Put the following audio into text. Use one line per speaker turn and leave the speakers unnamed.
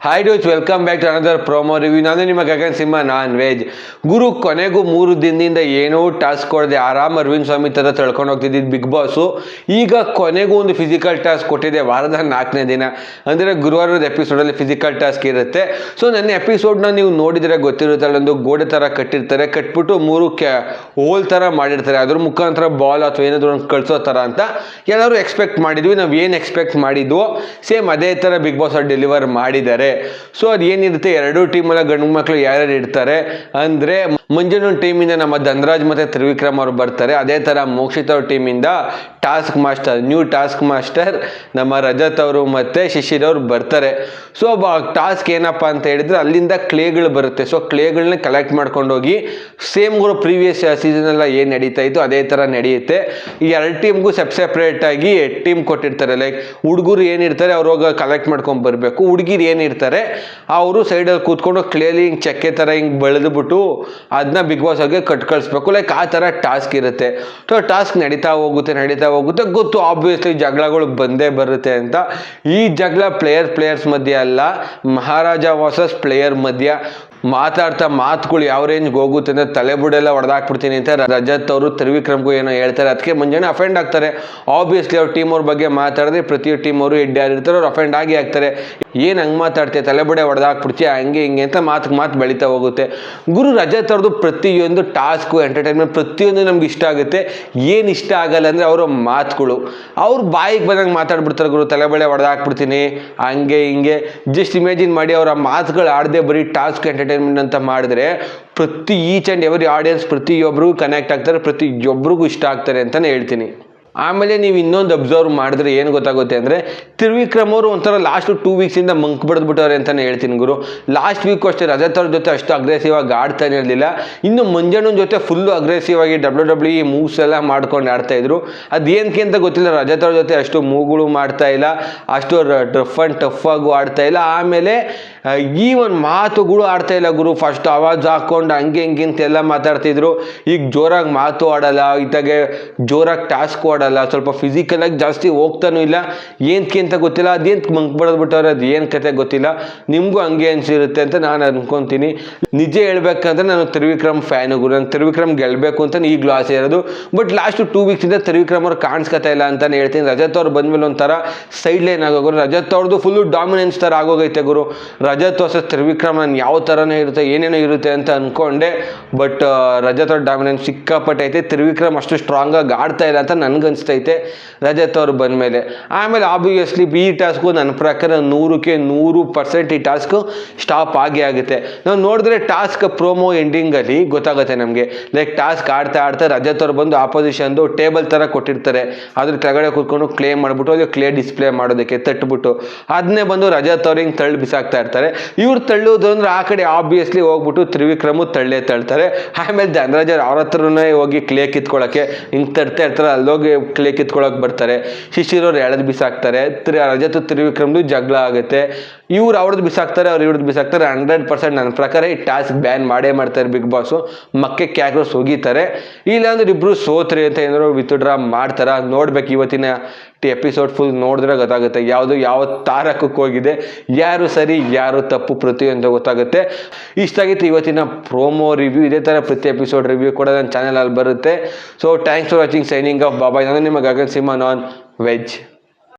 Hi those welcome back to another promo review ನಾನು ನಿಮ್ಮ ಗಗನ್ ಸಿಂಹ, non veg. ಗುರು ಕೊನೆಗೂ ಮೂರು ದಿನದಿಂದ ಏನೋ ಟಾಸ್ಕ್ ಕೊಡದೆ ಆರಾಮ್ ಅರವಿಂದ್ ಸ್ವಾಮಿ ಥರ ತಳ್ಕೊಂಡು ಹೋಗ್ತಿದ್ದಿದ್ದು ಬಿಗ್ ಬಾಸು ಈಗ ಕೊನೆಗೂ ಒಂದು ಫಿಸಿಕಲ್ ಟಾಸ್ಕ್ ಕೊಟ್ಟಿದೆ ವಾರದ ನಾಲ್ಕನೇ ದಿನ. ಅಂದರೆ ಗುರುವಾರದ ಎಪಿಸೋಡಲ್ಲಿ ಫಿಸಿಕಲ್ ಟಾಸ್ಕ್ ಇರುತ್ತೆ. ಸೊ ನನ್ನ ಎಪಿಸೋಡ್ನ ನೀವು ನೋಡಿದರೆ ಗೊತ್ತಿರುತ್ತೆ ಅಲ್ಲೊಂದು ಗೋಡೆ ಥರ ಕಟ್ಟಿರ್ತಾರೆ. ಕಟ್ಬಿಟ್ಟು ಮೂರು ಕ್ಯಾ ಹೋಲ್ ಥರ ಮಾಡಿರ್ತಾರೆ. ಅದ್ರ ಮುಖಾಂತರ ಬಾಲ್ ಅಥವಾ ಏನಾದರೂ ಒಂದು ಕಳಿಸೋ ಥರ ಅಂತ ಎಲ್ಲರೂ ಎಕ್ಸ್ಪೆಕ್ಟ್ ಮಾಡಿದ್ವಿ. ನಾವು ಏನು ಎಕ್ಸ್ಪೆಕ್ಟ್ ಮಾಡಿದ್ವೋ ಸೇಮ್ ಅದೇ ಥರ ಬಿಗ್ ಬಾಸ್ ಡೆಲಿವರ್ ಮಾಡಿದ್ದಾರೆ. ಸೊ ಅದು ಏನಿರುತ್ತೆ? ಎರಡು ಅಲ್ಲ, ಗಂಡು ಮಕ್ಕಳು ಯಾರ್ಯಾರು ಇರ್ತಾರೆ? ಅಂದ್ರೆ ಅಂದರೆ ಟೀಮ್ ಇಂದ ನಮ್ಮ ಧನರಾಜ್ ಮತ್ತೆ ತ್ರಿವಿಕ್ರಮ್ ಅವರು ಬರ್ತಾರೆ. ಅದೇ ಥರ ಮೋಕ್ಷಿತ್ ಅವ್ರ ಇಂದ task master new task master ನಮ್ಮ ರಜತ್ ಅವರು ಮತ್ತೆ ಶಿಶಿರ್ ಅವರು ಬರ್ತಾರೆ. ಸೊ ಟಾಸ್ಕ್ ಏನಪ್ಪ ಅಂತ ಹೇಳಿದ್ರೆ, ಅಲ್ಲಿಂದ ಕ್ಲೇಗಳು ಬರುತ್ತೆ. ಸೊ ಕ್ಲೇಗಳನ್ನ ಕಲೆಕ್ಟ್ ಮಾಡ್ಕೊಂಡು ಹೋಗಿ ಗುರು ಪ್ರೀವಿಯಸ್ ಸೀಸನೆಲ್ಲ ಏನು ನಡೀತಾ ಇತ್ತು, ಅದೇ ತರ ನಡೆಯುತ್ತೆ. ಈ ಎರಡು ಟೀಮ್ಗೂ ಸೆಪ್ ಸೆಪ್ರೇಟಾಗಿ ಟೀಮ್ ಕೊಟ್ಟಿರ್ತಾರೆ. ಲೈಕ್ ಹುಡುಗರು ಏನಿರ್ತಾರೆ ಅವ್ರು ಹೋಗಿ ಕಲೆಕ್ಟ್ ಮಾಡ್ಕೊಂಡು ಬರಬೇಕು. ಹುಡುಗಿರು ಏನಿರ್ತಾರೆ ಅವರು ಸೈಡಲ್ಲಿ ಕೂತ್ಕೊಂಡು ಕ್ಲಿಯರ್ಲಿ ಹಿಂಗೆ ಚಕ್ಕೆ ಥರ ಹಿಂಗೆ ಬೆಳೆದ್ಬಿಟ್ಟು ಅದನ್ನ ಬಿಗ್ ಬಾಸ್ ಆಗಿ ಕಟ್ ಕಳಿಸ್ಬೇಕು. ಲೈಕ್ ಆ ಥರ ಟಾಸ್ಕ್ ಇರುತ್ತೆ. ಸೊ ಟಾಸ್ಕ್ ನಡೀತಾ ಹೋಗುತ್ತೆ ನಡೀತಾ ಹೋಗುತ್ತೆ. ಗೊತ್ತು ಆಬ್ವಿಯಸ್ಲಿ ಜಗಳಗಳು ಬಂದೇ ಬರುತ್ತೆ ಅಂತ. ಈ ಜಗಳ ಪ್ಲೇಯರ್ ಪ್ಲೇಯರ್ಸ್ ಮಧ್ಯೆ ಅಲ್ಲ, ಮಹಾರಾಜ ವಾಸಸ್ ಪ್ಲೇಯರ್ ಮಧ್ಯ ಮಾತಾಡ್ತಾ ಮಾತುಗಳು ಯಾವ ರೇಂಜ್ಗೆ ಹೋಗುತ್ತೆ ಅಂದರೆ ತಲೆಬುಡೆಲ್ಲ ಹೊಡೆದಾಕ್ಬಿಡ್ತೀನಿ ಅಂತ ರಜತ್ ಅವರು ತ್ರಿವಿಕ್ರಮ್ಗೂ ಏನೋ ಹೇಳ್ತಾರೆ. ಅದಕ್ಕೆ ಮುಂಜಾನೆ ಅಫೆಂಡ್ ಆಗ್ತಾರೆ. ಆಬ್ವಿಯಸ್ಲಿ ಅವ್ರ ಟೀಮ್ ಅವ್ರ ಬಗ್ಗೆ ಮಾತಾಡಿದ್ರೆ ಪ್ರತಿ ಟೀಮ್ ಅವರು ಹೆಡ್ ಯಾರಿರ್ತಾರೆ ಅವ್ರು ಅಫೆಂಡ್ ಆಗಿ ಆಗ್ತಾರೆ. ಏನು ಹಂಗೆ ಮಾತಾಡ್ತೀಯ? ತಲೆಬುಡೆ ಹೊಡೆದಾಕ್ಬಿಡ್ತೀಯ ಹಂಗೆ ಹಿಂಗೆ ಅಂತ ಮಾತು ಮಾತು ಬೆಳೀತಾ ಹೋಗುತ್ತೆ. ಗುರು ರಜತ್ ಅವ್ರದ್ದು ಪ್ರತಿಯೊಂದು ಟಾಸ್ಕು ಎಂಟರ್ಟೈನ್ಮೆಂಟ್ ಪ್ರತಿಯೊಂದು ನಮ್ಗೆ ಇಷ್ಟ ಆಗುತ್ತೆ. ಏನು ಇಷ್ಟ ಆಗಲ್ಲ ಅಂದರೆ ಅವರ ಮಾತುಗಳು. ಅವ್ರ ಬಾಯಿಗೆ ಬಂದಂಗೆ ಮಾತಾಡ್ಬಿಡ್ತಾರೆ ಗುರು. ತಲೆಬಳೆ ಹೊಡೆದಾಕ್ಬಿಡ್ತೀನಿ ಹಂಗೆ ಹಿಂಗೆ. ಜಸ್ಟ್ ಇಮ್ಯಾಜಿನ್ ಮಾಡಿ ಅವರ ಮಾತುಗಳು ಆಡದೆ ಬರೀ ಟಾಸ್ಕ್ ಎಂಟರ್ಟೈನ್ಮೆಂಟ್ ಅಂತ ಮಾಡಿದ್ರೆ ಪ್ರತಿ ಈಚ್ ಆ್ಯಂಡ್ ಎವ್ರಿ ಆಡಿಯನ್ಸ್ ಪ್ರತಿಯೊಬ್ಬರಿಗೂ ಕನೆಕ್ಟ್ ಆಗ್ತಾರೆ ಪ್ರತಿಯೊಬ್ಬರಿಗೂ ಇಷ್ಟ ಆಗ್ತಾರೆ ಅಂತಲೇ ಹೇಳ್ತೀನಿ. ಆಮೇಲೆ ನೀವು ಇನ್ನೊಂದು ಅಬ್ಸರ್ವ್ ಮಾಡಿದ್ರೆ ಏನು ಗೊತ್ತಾಗುತ್ತೆ ಅಂದರೆ ತ್ರಿವಿಕ್ರಮ್ ಅವರು ಒಂಥರ ಲಾಸ್ಟ್ ಟೂ ವೀಕ್ಸಿಂದ ಮಂಕ್ ಬಿಡದ್ಬಿಟ್ಟವ್ರೆ ಅಂತಲೇ ಹೇಳ್ತೀನಿ ಗುರು. ಲಾಸ್ಟ್ ವೀಕು ಅಷ್ಟೇ ರಜತ್ ಅವ್ರ ಜೊತೆ ಅಷ್ಟು ಅಗ್ರೆಸಿವ್ ಆಗಿ ಆಡ್ತಾನೆ ಇರಲಿಲ್ಲ. ಇನ್ನು ಮಂಜಣ್ಣನ ಜೊತೆ ಫುಲ್ಲು ಅಗ್ರೆಸಿವ್ ಆಗಿ ಡಬ್ಲ್ಯೂ ಡಬ್ಲ್ಯೂ ಇ ಮೂವ್ಸ್ ಎಲ್ಲ ಮಾಡ್ಕೊಂಡು ಆಡ್ತಾಯಿದ್ರು ಅದೇನಕ್ಕೆ ಅಂತ ಗೊತ್ತಿಲ್ಲ ರಜತ್ ಅವ್ರ ಜೊತೆ ಅಷ್ಟು ಮೂಗಳು ಮಾಡ್ತಾ ಇಲ್ಲ, ಅಷ್ಟು ರಫ್ ಆ್ಯಂಡ್ ಟಫ್ ಆಗೂ ಆಡ್ತಾ ಇಲ್ಲ. ಆಮೇಲೆ ಈ ಒಂದು ಮಾತುಗಳು ಆಡ್ತಾ ಇಲ್ಲ ಗುರು. ಫಸ್ಟ್ ಆವಾಜ್ ಹಾಕೊಂಡು ಹಂಗೆ ಹಿಂಗೆ ಅಂತೆಲ್ಲ ಮಾತಾಡ್ತಿದ್ರು. ಈಗ ಜೋರಾಗಿ ಮಾತು ಆಡಲ್ಲ ಇತ್ತಾಗೆ ಜೋರಾಗಿ ಟಾಸ್ಕ್ ಆಡಲ್ಲ, ಸ್ವಲ್ಪ ಫಿಸಿಕಲಾಗಿ ಜಾಸ್ತಿ ಹೋಗ್ತಾನೂ ಇಲ್ಲ. ಏನಕ್ಕೆ ಅಂತ ಗೊತ್ತಿಲ್ಲ. ಅದೇನು ಮಂಕ್ ಬಡದ್ಬಿಟ್ಟವ್ರೆ ಅದು ಏನು ಕತೆ ಗೊತ್ತಿಲ್ಲ. ನಿಮಗೂ ಹಂಗೆ ಅನ್ಸಿರುತ್ತೆ ಅಂತ ನಾನು ಅನ್ಕೊಂತೀನಿ. ನಿಜ ಹೇಳ್ಬೇಕಂದ್ರೆ ನಾನು ತ್ರಿವಿಕ್ರಮ್ ಫ್ಯಾನ್ ಗುರು. ನಾನು ತ್ರಿವಿಕ್ರಮ್ ಗೆಲ್ಲಬೇಕು ಅಂತ ಈಗಲೂ ಆಸೆ ಇರೋದು. ಬಟ್ ಲಾಸ್ಟ್ ಟೂ ವೀಕ್ಸಿಂದ ತ್ರಿವಿಕ್ರಮ್ ಅವ್ರು ಕಾಣಿಸ್ಕೊತಾ ಇಲ್ಲ ಅಂತ ಹೇಳ್ತೀನಿ. ರಜತ್ ಅವ್ರು ಬಂದ್ಮೇಲೆ ಒಂಥರ ಸೈಡ್ ಲೈನ್ ಆಗೋರು ರಜತ್ ಅವ್ರದ್ದು ಫುಲ್ಲು ಡಾಮಿನೆನ್ಸ್ ಥರ ಆಗೋಗೈತೆ ಗುರು. ವರ್ಸಸ್ ತ್ರಿವಿಕ್ರಮ್ ನಾನು ಯಾವ ಥರನೇ ಇರುತ್ತೆ, ಏನೇನೋ ಇರುತ್ತೆ ಅಂತ ಅಂದ್ಕೊಂಡೆ ಬಟ್ ರಜತ್ ಅವ್ರ ಡಾಮಿನೆನ್ಸ್ ಸಿಕ್ಕಾಪಟ್ಟೆ ಐತೆ. ತ್ರಿವಿಕ್ರಮ್ ಅಷ್ಟು ಸ್ಟ್ರಾಂಗಾಗಿ ಆಡ್ತಾ ಇಲ್ಲ ಅಂತ ನನಗನ್ಸ್ತೈತೆ ರಜತ್ ಅವ್ರು ಬಂದಮೇಲೆ ಆಮೇಲೆ ಆಬ್ವಿಯಸ್ಲಿ ಬಿ ಟಾಸ್ಕು ನನ್ನ ಪ್ರಕಾರ ನೂರಕ್ಕೆ ನೂರು ಪರ್ಸೆಂಟ್ ಈ ಟಾಸ್ಕು ಸ್ಟಾಪ್ ಆಗೇ ಆಗುತ್ತೆ. ನಾವು ನೋಡಿದ್ರೆ ಟಾಸ್ಕ್ ಪ್ರೋಮೋ ಎಂಡಿಂಗಲ್ಲಿ ಗೊತ್ತಾಗುತ್ತೆ ನಮಗೆ. ಲೈಕ್ ಟಾಸ್ಕ್ ಆಡ್ತಾ ಆಡ್ತಾ ರಜತ್ ಅವ್ರು ಬಂದು ಆಪೋಸಿಷನ್ದು ಟೇಬಲ್ ಥರ ಕೊಟ್ಟಿರ್ತಾರೆ. ಅದ್ರ ಕೆಳಗಡೆ ಕೂತ್ಕೊಂಡು ಕ್ಲೇ ಮಾಡಿಬಿಟ್ಟು ಅದಕ್ಕೆ ಕ್ಲೇ ಡಿಸ್ಪ್ಲೇ ಮಾಡೋದಕ್ಕೆ ತಟ್ಬಿಟ್ಟು. ಅದನ್ನೇ ಬಂದು ರಜತ್ ಅವ್ರಿಗೆ ತಳ್ಳಿ ಬಿಸಾಕ್ತಾ ಇರ್ತಾರೆ. ಇವ್ರು ತಳ್ಳೋದು ಅಂದ್ರೆ ಆ ಕಡೆ ಆಬ್ವಿಯಸ್ಲಿ ಹೋಗ್ಬಿಟ್ಟು ತ್ರಿವಿಕ್ರಮು ತಳ್ಳೇ ತಳ್ತಾರೆ. ಆಮೇಲೆ ಧನರಾಜ್ ಅವ್ರ ಹತ್ರನೇ ಹೋಗಿ ಕ್ಲೇ ಕಿತ್ಕೊಳ್ಳೋಕ್ಕೆ ಹಿಂಗೆ ತರ್ತಾ ಇರ್ತಾರೆ, ಅಲ್ಲೋಗಿ ಕ್ಲೇ ಕಿತ್ಕೊಳ್ಳೋಕೆ ಬರ್ತಾರೆ. ಶಿಶಿರವ್ರು ಎಳೆದು ಬಿಸಾಕ್ತಾರೆ. ತ್ರಿ ರಜತ್ ತ್ರಿವಿಕ್ರಮ್ದು ಜಗಳ ಆಗುತ್ತೆ. ಇವ್ರು ಅವ್ರದ್ದು ಬಿಸಾಕ್ತಾರೆ, ಅವ್ರು ಇವ್ರದ್ದು ಬಿಸಾಕ್ತಾರೆ. ಹಂಡ್ರೆಡ್ ಪರ್ಸೆಂಟ್ ನನ್ನ ಪ್ರಕಾರ ಈ ಟಾಸ್ಕ್ ಬ್ಯಾನ್ ಮಾಡೇ ಮಾಡ್ತಾರೆ ಬಿಗ್ ಬಾಸು. ಮಕ್ಕೆ ಕ್ಯಾಕ್ರೋಸ್ ಹೋಗಿತಾರೆ ಇಲ್ಲಾಂದ್ರೆ ಇಬ್ರು ಸೋತ್ರಿ ಅಂತ ಏನಾದ್ರು ವಿತ್ಡ್ರಾ ಮಾಡ್ತಾರ? ನೋಡ್ಬೇಕು ಇವತ್ತಿನ ಎಪಿಸೋಡ್ ಫುಲ್ ನೋಡಿದ್ರೆ ಗೊತ್ತಾಗುತ್ತೆ ಯಾವುದು ಯಾವ ತಾರಕಕ್ಕೆ ಹೋಗಿದೆ, ಯಾರು ಸರಿ, ಯಾರು ತಪ್ಪು ಪ್ರತಿಯೊಂದು ಗೊತ್ತಾಗುತ್ತೆ. ಇಷ್ಟ ಆಗಿತ್ತು ಇವತ್ತಿನ ಪ್ರೋಮೋ ರಿವ್ಯೂ ಇದೇ ಥರ ಪ್ರತಿ ಎಪಿಸೋಡ್ ರಿವ್ಯೂ ಕೂಡ ನನ್ನ ಚಾನಲಲ್ಲಿ ಬರುತ್ತೆ. So thanks for watching signing off bye bye ನಾನು ನಿಮಗೆ ಗಗನ್ ಸಿಂಹ ನಾನ್ ವೆಜ್